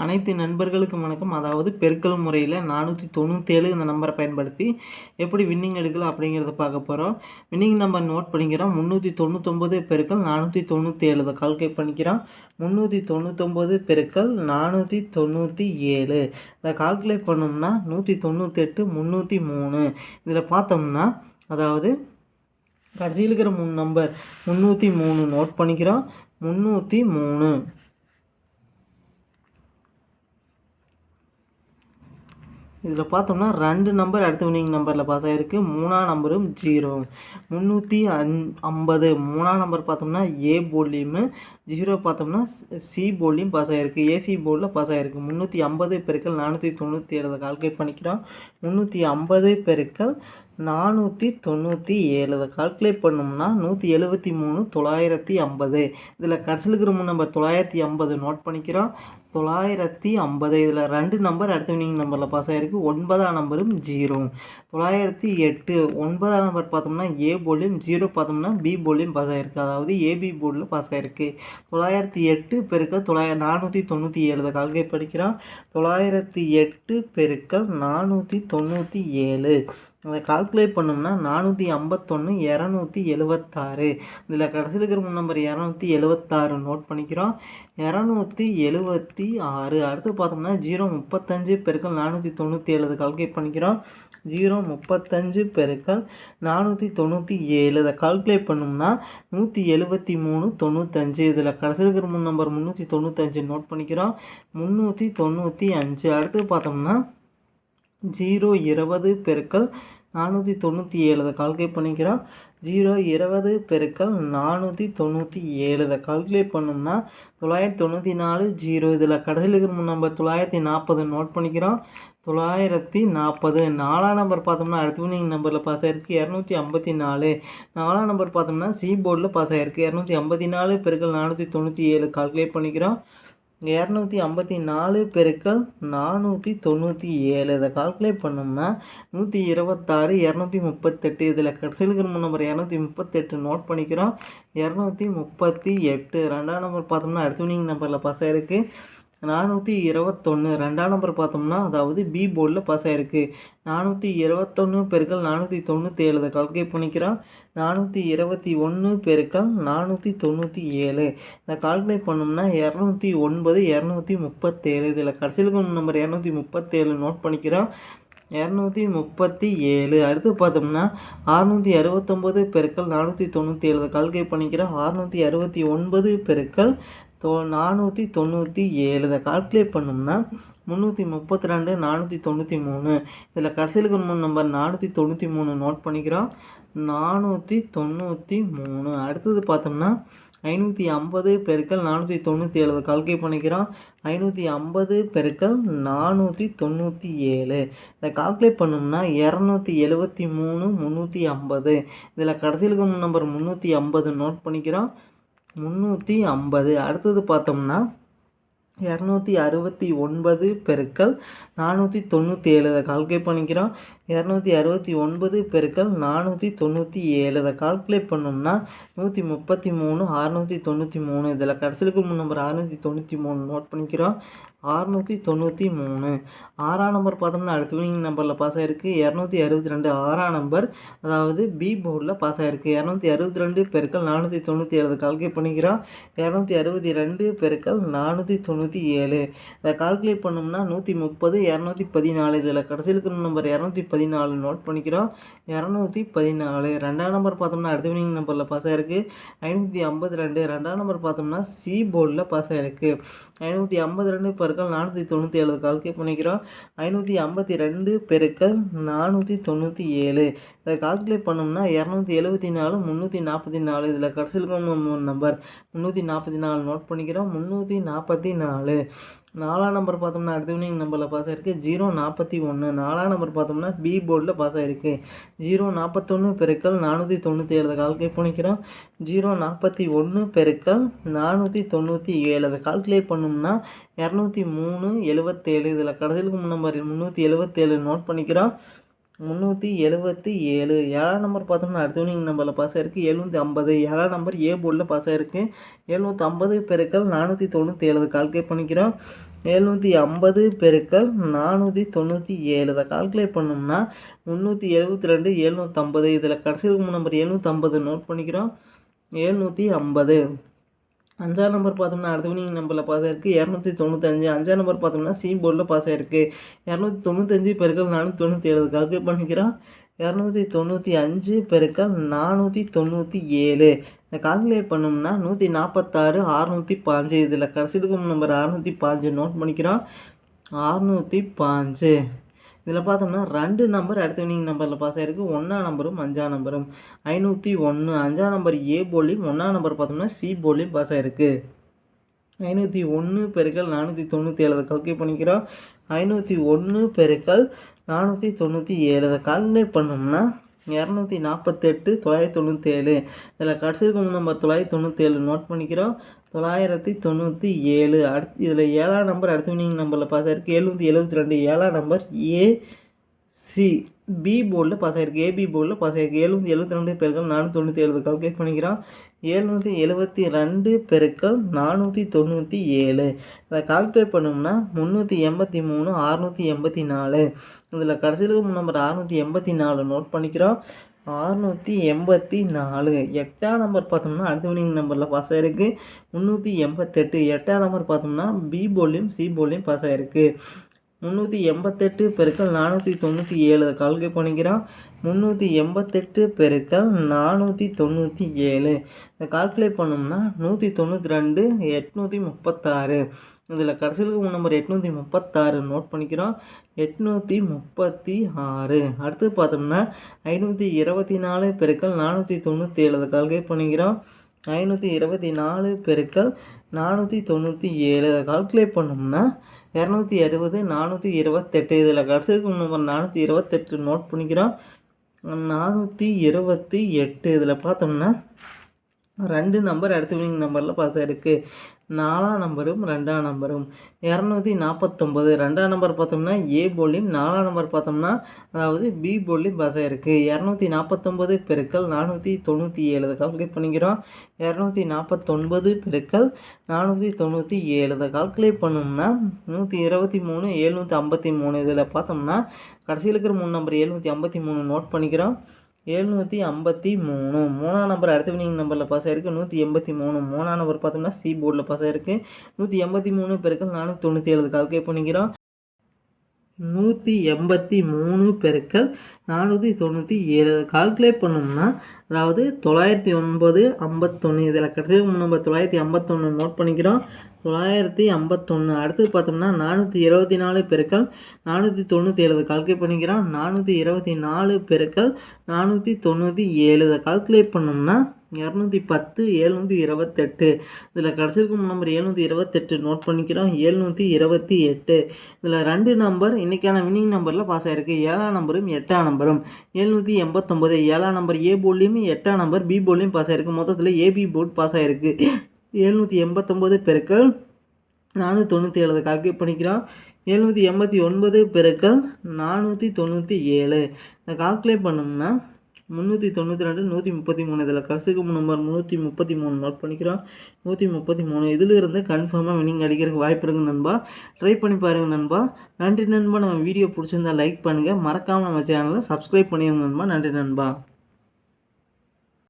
அனைத்து நண்பர்களுக்கும் வணக்கம். அதாவது பெருக்கல் முறையில் நானூற்றி தொண்ணூற்றேழு இந்த நம்பரை பயன்படுத்தி எப்படி வின்னிங் எடுக்கலாம் அப்படிங்கிறத பார்க்க போகிறோம் வின்னிங் நம்பர் நோட் பண்ணிக்கிறோம். முந்நூற்றி தொண்ணூத்தொம்பது பெருக்கல் நானூற்றி தொண்ணூற்றேழு இதை கால்குலேட் பண்ணிக்கிறோம். முந்நூற்றி தொண்ணூத்தொம்பது பெருக்கல் நானூற்றி தொண்ணூற்றி ஏழு இதை கால்குலேட் பண்ணோம்னா நூற்றி தொண்ணூற்றெட்டு முந்நூற்றி மூணு. இதில் பார்த்தோம்னா அதாவது கடைசியில் இருக்கிற மூணு நம்பர் முந்நூற்றி மூணு நோட் பண்ணிக்கிறோம். முந்நூற்றி மூணு. இதில் பார்த்தோம்னா ரெண்டு நம்பர் அடுத்த வினிங் நம்பரில் பாஸ் ஆகிருக்கு மூணாம் நம்பரும் ஜீரோ முந்நூற்றி அஞ் ஐம்பது. மூணாம் நம்பர் பார்த்தோம்னா ஏ போர்ட்லேயுமே ஜீரோ பார்த்தோம்னா சி போர்ட்லேயும் பாஸ் ஆகிருக்கு ஏசி போர்டில் பாஸ் ஆகிருக்கு முந்நூற்றி ஐம்பது பெருக்கள் நானூற்றி தொண்ணூற்றி ஏழு. கால்குலேட் பண்ணிக்கிறோம். முந்நூற்றி ஐம்பது பெருக்கள் நானூற்றி தொண்ணூற்றி ஏழு. இதை கால்குலேட் பண்ணோம்னா நூற்றி எழுபத்தி மூணு தொள்ளாயிரத்தி ஐம்பது. இதில் கடைசியில் இருக்கிற மூணு நம்பர் தொள்ளாயிரத்தி ஐம்பது நோட் பண்ணிக்கிறோம். தொள்ளாயிரத்தி ஐம்பது இதில் ரெண்டு நம்பர் அடுத்த வினிங் நம்பரில் பாஸ் ஆகிருக்கு ஒன்பதாம் நம்பரும் ஜீரோ தொள்ளாயிரத்தி எட்டு ஒன்பதாம் நம்பர் பார்த்தோம்னா ஏ போர்ட்லேயும் ஜீரோ பார்த்தோம்னா பி போர்ட்லேயும் பாஸ் ஆகிருக்கு அதாவது ஏபி போர்டில் பாஸ் ஆகிருக்கு தொள்ளாயிரத்தி எட்டு பெருக்க தொள்ளாயிர நானூற்றி தொண்ணூற்றி ஏழு கல்கை கால்குலேட் படிக்கிறோம் தொள்ளாயிரத்தி எட்டு பெருக்கல் நானூற்றி தொண்ணூற்றி ஏழு. அதை கால்குலேட் பண்ணோம்னா நானூற்றி ஐம்பத்தொன்று இரநூத்தி எழுவத்தாறு. இதில் கடைசியில் இருக்கிற நம்பர் இரநூத்தி எழுவத்தாறு நோட் பண்ணிக்கிறோம். இரநூத்தி எழுவத்தி ஆறு. அடுத்து பார்த்தோம்னா ஜீரோ முப்பத்தஞ்சு பெருக்கள் நானூற்றி தொண்ணூற்றி ஏழு கால்குலேட் பண்ணிக்கிறோம். ஜீரோ முப்பத்தஞ்சு பெருக்கள் நானூற்றி தொண்ணூற்றி ஏழு இதை கால்குலேட் பண்ணோம்னா நூற்றி எழுபத்தி மூணு தொண்ணூத்தஞ்சு. இதில் கடைசியில் இருக்கிற மூணு நம்பர் முந்நூற்றி தொண்ணூத்தஞ்சு நோட் பண்ணிக்கிறோம். முந்நூற்றி தொண்ணூற்றி அஞ்சு அடுத்து பார்த்தோம்னா ஜீரோ இருபது பெருக்கள் நானூற்றி தொண்ணூற்றி ஏழு இதை கால்குலேட் பண்ணிக்கிறோம். ஜீரோ இருபது பெருக்கள் நானூற்றி தொண்ணூற்றி ஏழு. இதை கால்குலேட் பண்ணோம்னா தொள்ளாயிரத்தி தொண்ணூற்றி நாலு ஜீரோ. இதில் கடைசியில் இருக்கிற நம்பர் தொள்ளாயிரத்தி நாற்பது நோட் பண்ணிக்கிறோம். தொள்ளாயிரத்தி நாற்பது. நாலாம் நம்பர் பார்த்தோம்னா அடுத்த நீங்கள் நம்பரில் பாஸ் ஆகிருக்கு இரநூத்தி ஐம்பத்தி நாலு. நாலாம் நம்பர் பார்த்தோம்னா சி போர்டில் பாஸ் ஆகிருக்கு இரநூத்தி ஐம்பத்தி நாலு பெருக்கள் நானூற்றி தொண்ணூற்றி ஏழு. கால்குலேட் பண்ணிக்கிறோம். இரநூத்தி ஐம்பத்தி நாலு பெருக்கள் நானூற்றி தொண்ணூற்றி ஏழு. இதை கால்குலேட் பண்ணோம்னா நூற்றி இருபத்தாறு இரநூத்தி முப்பத்தெட்டு. இதில் கடைசியில் இருக்கிற நம்பர் இரநூத்தி முப்பத்தெட்டு நோட் பண்ணிக்கிறோம். இரநூத்தி முப்பத்தி எட்டு. ரெண்டாம் நம்பர் பார்த்தோம்னா அடுத்த வினிங் நம்பரில் பாஸ் இருக்குது நானூற்றி இருபத்தொன்று ரெண்டாம் நம்பர் பார்த்தோம்னா அதாவது பி போர்டில் பாஸ் ஆகிருக்கு நானூற்றி இருபத்தொன்று பெருக்கள் நானூற்றி தொண்ணூற்றி ஏழு கால்குலேட் பண்ணிக்கிறோம். நானூற்றி இருபத்தி ஒன்று பெருக்கள் நானூற்றி தொண்ணூற்றி ஏழு இதை கால்குலேட் பண்ணோம்னா இரநூத்தி ஒன்பது இரநூத்தி முப்பத்தேழு. இதில் கடைசியில் நம்பர் இரநூத்தி முப்பத்தேழு நோட் பண்ணிக்கிறோம். இரநூத்தி முப்பத்தி ஏழு. அடுத்து பார்த்தோம்னா அறுநூற்றி அறுபத்தொம்போது பெருக்கள் நானூற்றி தொண்ணூற்றி ஏழு கால்குலேட் பண்ணிக்கிறோம். அறுநூற்றி அறுபத்தி ஒன்பது பெருக்கள் தொ நானூற்றி தொண்ணூற்றி ஏழு. இதை கால்குலேட் பண்ணோம்னா முந்நூற்றி முப்பத்தி ரெண்டு நானூற்றி தொண்ணூற்றி மூணு. இதில் கடைசியில் இருக்கிற நம்பர் நானூற்றி தொண்ணூற்றி மூணு நோட் பண்ணிக்கிறோம். நானூற்றி தொண்ணூற்றி மூணு. அடுத்தது பார்த்தோம்னா ஐநூற்றி ஐம்பது பெருக்கள் நானூற்றி தொண்ணூற்றி ஏழு. கால்குலேட் பண்ணிக்கிறோம். ஐநூற்றி ஐம்பது பெருக்கள் நானூற்றி தொண்ணூற்றி ஏழு. இதை கால்குலேட் பண்ணோம்னா இரநூத்தி எழுபத்தி மூணு முந்நூற்றி ஐம்பது. இதில் கடைசியில் நம்பர் முந்நூற்றி ஐம்பது நோட் பண்ணிக்கிறோம். முந்நூற்றி ஐம்பது. அடுத்தது பார்த்தோம்னா இரநூத்தி அறுபத்தி ஒன்பது பெருக்கள் நானூற்றி தொண்ணூற்றி ஏழு. கால்குலேட் பண்ணிக்கிறோம். இரநூத்தி அறுபத்தி ஒன்பது பெருக்கள் நானூற்றி தொண்ணூற்றி ஏழு. அதை கால்குலேட் பண்ணோம்னா நூற்றி முப்பத்தி மூணு அறநூற்றி தொண்ணூற்றி மூணு. இதில் கடைசிலுக்கு மூணு நம்பர் அறநூற்றி தொண்ணூற்றி மூணு நோட் பண்ணிக்கிறோம். அறநூற்றி தொண்ணூற்றி மூணு. ஆறாம் நம்பர் பார்த்தோம்னா அடுத்த வினிங் நம்பரில் பாஸ் ஆகிருக்கு இரநூத்தி அறுபத்தி ரெண்டு ஆறாம் நம்பர் அதாவது பி போர்டில் பாஸ் ஆகிருக்கு இரநூத்தி அறுபத்தி ரெண்டு பெருக்கள் நானூற்றி தொண்ணூற்றி ஏழு. கால்குலேட் பண்ணிக்கிறோம். இரநூத்தி அறுபத்தி ரெண்டு பெருக்கள் நானூற்றி தொண்ணூற்றி ஏழு. இதை கால்குலேட் பண்ணோம்னா நூற்றி முப்பது இரநூத்தி பதினாலு. இதில் கடைசியில் இருக்கிற நம்பர் இரநூத்தி பதினாலு நோட் பண்ணிக்கிறோம். இரநூத்தி பதினாலு. ரெண்டாம் நம்பர் பார்த்தோம்னா அடுத்த வினிங் நம்பரில் பாஸ் ஆகிருக்கு ஐநூற்றி ஐம்பத்தி ரெண்டு. ரெண்டாம் நம்பர் பார்த்தோம்னா சி போர்டில் பாஸ் ஆகிருக்கு ஐநூற்றி ஐம்பத்தி ரெண்டு பெருக்கள் நானூற்றி தொண்ணூற்றி ஏழு. கால்குலேட் பண்ணிக்கிறோம். ஐநூற்றி ஐம்பத்தி ரெண்டு பெருக்கள் நானூற்றி தொண்ணூற்றி ஏழு. இதை கால்குலேட் பண்ணோம்னா இரநூத்தி எழுபத்தி நாலு முந்நூற்றி நாற்பத்தி நாலு. இதில் கடைசியில் நம்பர் முந்நூற்றி நாற்பத்தி நாலு நோட் பண்ணிக்கிறோம். முந்நூற்றி நாற்பத்தி நாலு. நாலாம் நம்பர் பார்த்தோம்னா அடுத்த வினிங் நம்பரில் பாஸ் ஆகிருக்கு ஜீரோ நாற்பத்தி ஒன்று நாலாம் நம்பர் பார்த்தோம்னா பி போர்டில் பாஸ் ஆகிருக்கு ஜீரோ நாற்பத்தொன்று பெருக்கள் நானூற்றி தொண்ணூற்றி ஏழு. கால்குலேட் பண்ணிக்கிறோம். ஜீரோ நாற்பத்தி ஒன்று பெருக்கள் நானூற்றி தொண்ணூற்றி ஏழு. அதை கால்குலேட் பண்ணோம்னா இரநூத்தி மூணு எழுபத்தேழு இதில் கடைசியில் நம்பர் முந்நூற்றி எழுபத்தேழு நோட் பண்ணிக்கிறோம். முந்நூற்றி எழுபத்தி ஏழு. ஏழாம் நம்பர் பார்த்தோம்னா அடுத்த வினிங் நம்பரில் பாஸ் ஆயிருக்கு. எழுநூற்றி ஐம்பது. ஏழாம் நம்பர் ஏ போர்டில் பாஸ் ஆயிருக்கு. எழுநூற்றி ஐம்பது பெருக்கள் நானூற்றி தொண்ணூற்றி ஏழு. கால்குலேட் பண்ணிக்கிறோம். எழுநூற்றி ஐம்பது பெருக்கள் நானூற்றி தொண்ணூற்றி ஏழு. இதை கால்குலேட் பண்ணோம்னா முந்நூற்றி எழுபத்தி ரெண்டு எழுநூற்றம்பது இதில் கடைசி நம்பர் எழுநூற்றம்பது நோட் பண்ணிக்கிறோம். எழுநூற்றி ஐம்பது. அஞ்சாம் நம்பர் பார்த்தோம்னா அடுத்தவணி நம்பரில் பாஸ் ஆயிருக்கு. இரநூத்தி தொண்ணூத்தஞ்சு. அஞ்சாம் நம்பர் பார்த்தோம்னா சி போர்டில் பாஸ் ஆயிருக்கு. இரநூத்தி தொண்ணூத்தஞ்சு பெருக்கள் நானூற்றி தொண்ணூற்றி ஏழு. கால்குலேட் பண்ணிக்கிறான் இரநூத்தி தொண்ணூற்றி அஞ்சு பெருக்கள் நானூற்றி தொண்ணூற்றி ஏழு. இந்த கால்குலேட் பண்ணோம்னா நூற்றி நாற்பத்தாறு அறநூற்றி பாஞ்சு இதில் கடைசிக்கும் நம்பர் அறநூற்றி பாஞ்சு நோட் பண்ணிக்கிறோம். அறநூற்றி பாஞ்சு இதில் பார்த்தோம்னா ரெண்டு நம்பர் அடுத்த வினிங் நம்பரில் பாஸ் ஆகிருக்கு ஒன்றாம் நம்பரும் அஞ்சாம் நம்பரும் ஐநூற்றி ஒன்று அஞ்சாம் நம்பர் ஏ போலியும் ஒன்றாம் நம்பர் பார்த்தோம்னா சி போலியும் பாஸ் ஆகிருக்கு ஐநூற்றி ஒன்று பெருக்கள் நானூற்றி தொண்ணூற்றி ஏழு. கல்குலேட் பண்ணிக்கிறோம். ஐநூற்றி ஒன்று பெருக்கள் நானூற்றி தொண்ணூற்றி ஏழு. அதை கால்குலேட் பண்ணோம்னா இரநூத்தி நாற்பத்தெட்டு தொள்ளாயிரத்தி தொண்ணூற்றி ஏழு. இதில் கடைசி நம்பர் தொள்ளாயிரத்தி தொண்ணூற்றி ஏழு. நோட் பண்ணிக்கிறோம். தொள்ளாயிரத்தி தொண்ணூற்றி ஏழு. அடுத்து இதில் ஏழாம் நம்பர் அடுத்த வினிங் நம்பரில் பாஸ் ஆகிருக்கு எழுநூற்றி எழுபத்தி ரெண்டு ஏழாம் நம்பர் ஏ சி பி போர்டில் பாஸ் ஆகிருக்கு ஏபி போர்டில் பாஸ் ஆகிருக்கு எழுநூற்றி எழுபத்தி ரெண்டு பெருக்கள் நானூற்றி தொண்ணூற்றி ஏழு கால்குலேட் பண்ணிக்கிறோம். எழுநூற்றி எழுபத்தி ரெண்டு பெருக்கள் நானூற்றி தொண்ணூற்றி ஏழு. அதை கால்குலேட் பண்ணோம்னா முந்நூற்றி எண்பத்தி மூணு அறுநூற்றி எண்பத்தி நாலு. இதில் கடைசியில் நம்பர் அறுநூற்றி எண்பத்தி நாலு நோட் பண்ணிக்கிறோம். அறுநூற்றி எண்பத்தி நாலு. எட்டாம் நம்பர் பார்த்தோம்னா அடுத்த வினிங் நம்பரில் பாஸ் ஆகிருக்கு முந்நூற்றி எண்பத்தெட்டு. எட்டாம் நம்பர் பார்த்தோம்னா பி போலியும் சி போலியும் பாஸ் ஆகிருக்கு முந்நூற்றி எண்பத்தெட்டு பெருக்கள் நானூற்றி தொண்ணூற்றி ஏழு. கால்குலேட் பண்ணிக்கிறான் முந்நூற்றி எண்பத்தெட்டு பெருக்கள் நானூற்றி தொண்ணூற்றி ஏழு. இதை கால்குலேட் பண்ணோம்னா நூற்றி தொண்ணூற்றி ரெண்டு எட்நூற்றி முப்பத்தாறு. இதில் கடைசியில் நம்பர் எட்நூற்றி முப்பத்தாறு நோட் பண்ணிக்கிறோம். எட்நூற்றி முப்பத்தி ஆறு. அடுத்து பார்த்தோம்னா ஐநூற்றி இருபத்தி நாலு பெருக்கள் நானூற்றி தொண்ணூற்றி ஏழு. கால்குலேட் பண்ணிக்கிறோம். ஐநூற்றி இருபத்தி நாலு பெருக்கள் நானூற்றி தொண்ணூற்றி ஏழு. அதை கால்குலேட் பண்ணோம்னா இரநூத்தி அறுபது நானூற்றி இருபத்தெட்டு. இதில் கடைசிக்கு நம்பர் நானூற்றி இருபத்தெட்டு நோட் பண்ணிக்கிறோம். நானூற்றி இருபத்தி எட்டு. இதில் பார்த்தோம்னா ரெண்டு நம்பர் அடுத்த வினிங் நம்பரில் பாஸ் ஆகிருக்கு நாலாம் நம்பரும் ரெண்டாம் நம்பரும். இரநூத்தி நாற்பத்தொம்பது ரெண்டாம் நம்பர் பார்த்தோம்னா ஏ போலியும் நாலாம் நம்பர் பார்த்தோம்னா அதாவது பி போலியும் பசை இருக்குது இரநூத்தி நாற்பத்தொம்பது பெருக்கள் நானூற்றி தொண்ணூற்றி ஏழு கால்குலேட் பண்ணிக்கிறோம். இரநூத்தி நாற்பத்தொன்பது பெருக்கள் நானூற்றி தொண்ணூற்றி ஏழு இதை கால்குலேட் பண்ணோம்னா நூற்றி இருபத்தி மூணு எழுநூற்றி ஐம்பத்தி மூணு. இதில் பார்த்தோம்னா கடைசியில் இருக்கிற மூணு நம்பர் எழுநூற்றி ஐம்பத்தி மூணு நோட் பண்ணிக்கிறோம். எழுநூற்றி ஐம்பத்தி மூணு. மூணாம் நம்பர் அடுத்த வினிங் நம்பரில் பாஸ் ஆயிருக்கு. நூற்றி எண்பத்தி மூணு. மூணாம் நம்பர் பார்த்தோம்னா சி போர்டில் பாஸ் ஆயிருக்கு. நூற்றி எண்பத்தி மூணு பெருக்கள் நானூற்றி தொண்ணூற்றி ஏழு. கால்குலேட் பண்ணிக்கிறோம். நூற்றி எண்பத்தி மூணு பெருக்கள் நானூற்றி தொண்ணூற்றி ஏழு. கால்குலேட் பண்ணோம்னா அதாவது தொள்ளாயிரத்தி ஒன்பது ஐம்பத்தொன்று இதில் கடைசி நம்பர் தொள்ளாயிரத்தி ஐம்பத்தொன்று நோட் பண்ணிக்கிறோம். தொள்ளாயிரத்தி ஐம்பத்தொன்று அடுத்து பார்த்தோம்னா நானூற்றி இருபத்தி நாலு பெருக்கள் நானூற்றி தொண்ணூற்றி ஏழு. கால்குலேட் பண்ணிக்கிறோம். நானூற்றி இருபத்தி நாலு பெருக்கள் நானூற்றி தொண்ணூற்றி ஏழு. கால்குலேட் பண்ணோம்னா இரநூத்தி பத்து எழுநூற்றி இருபத்தெட்டு. இதில் கடைசிக்கும் நம்பர் எழுநூற்றி இருபத்தெட்டு நோட் பண்ணிக்கிறோம். எழுநூற்றி இருபத்தி எட்டு. இதில் ரெண்டு நம்பர் இன்றைக்கான வினிங் நம்பரில் பாஸ் ஆகிருக்கு ஏழாம் நம்பரும் எட்டாம் நம்பரும் எழுநூற்றி எண்பத்தொம்போது ஏழாம் நம்பர் ஏ போர்ட்லேயும் எட்டாம் நம்பர் பி போர்ட்லேயும் பாஸ் ஆகிருக்கு மொத்தத்தில் ஏபி போர்ட் பாஸ் ஆகிருக்கு எழுநூற்றி எண்பத்தொம்போது பெருக்கள் நானூற்றி தொண்ணூற்றி ஏழு கால்குலேட் பண்ணிக்கிறோம். எழுநூற்றி எண்பத்தி ஒன்பது பெருக்கள் நானூற்றி தொண்ணூற்றி ஏழு. இதை கால்குலேட் பண்ணோம்னா முந்நூற்றி தொண்ணூற்றி ரெண்டு நூற்றி முப்பத்தி மூணு. இதில் கடைசிக்கு நம்பர் முந்நூற்றி முப்பத்தி மூணு நோட் பண்ணிக்கிறோம். நூற்றி முப்பத்தி மூணு. இதில் இருந்து கன்ஃபார்மாக வினிங் அடிக்கிறதுக்கு வாய்ப்பு இருக்குங்க நண்பா. ட்ரை பண்ணி பாருங்கள் நண்பா. நன்றி நண்பா. நம்ம வீடியோ பிடிச்சிருந்தா லைக் பண்ணுங்கள் மறக்காமல் நம்ம சேனலை சப்ஸ்கிரைப் பண்ணிடுங்க நண்பா. நன்றி நண்பா.